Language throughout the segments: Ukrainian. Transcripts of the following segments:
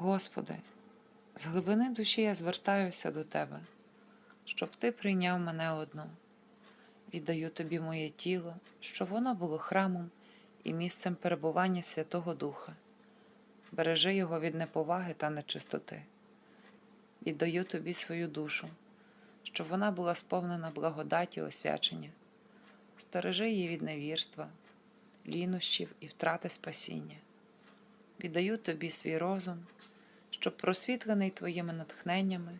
Господи, з глибини душі я звертаюся до Тебе, щоб Ти прийняв мене одну. Віддаю Тобі моє тіло, щоб воно було храмом і місцем перебування Святого Духа. Бережи його від неповаги та нечистоти. Віддаю Тобі свою душу, щоб вона була сповнена благодаті освячення. Стережи її від невірства, лінощів і втрати спасіння. Віддаю Тобі свій розум, щоб просвітлений Твоїми натхненнями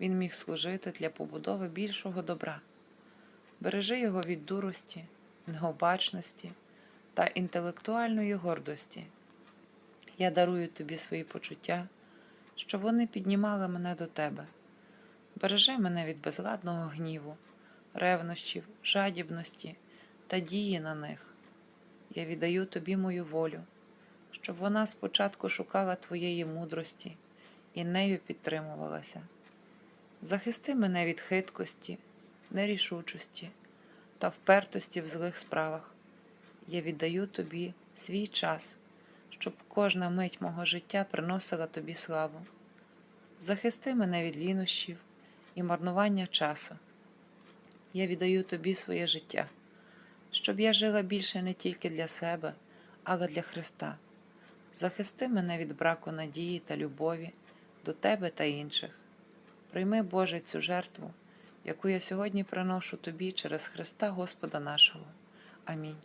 він міг служити для побудови більшого добра. Бережи його від дурості, необачності та інтелектуальної гордості. Я дарую тобі свої почуття, щоб вони піднімали мене до тебе. Бережи мене від безладного гніву, ревнощів, жадібності та дії на них. Я віддаю тобі мою волю, щоб вона спочатку шукала твоєї мудрості і нею підтримувалася. Захисти мене від хиткості, нерішучості та впертості в злих справах. Я віддаю тобі свій час, щоб кожна мить мого життя приносила тобі славу. Захисти мене від лінощів і марнування часу. Я віддаю тобі своє життя, щоб я жила більше не тільки для себе, але для Христа. Захисти мене від браку надії та любові до тебе та інших. Прийми, Боже, цю жертву, яку я сьогодні приношу Тобі через Христа Господа нашого. Амінь.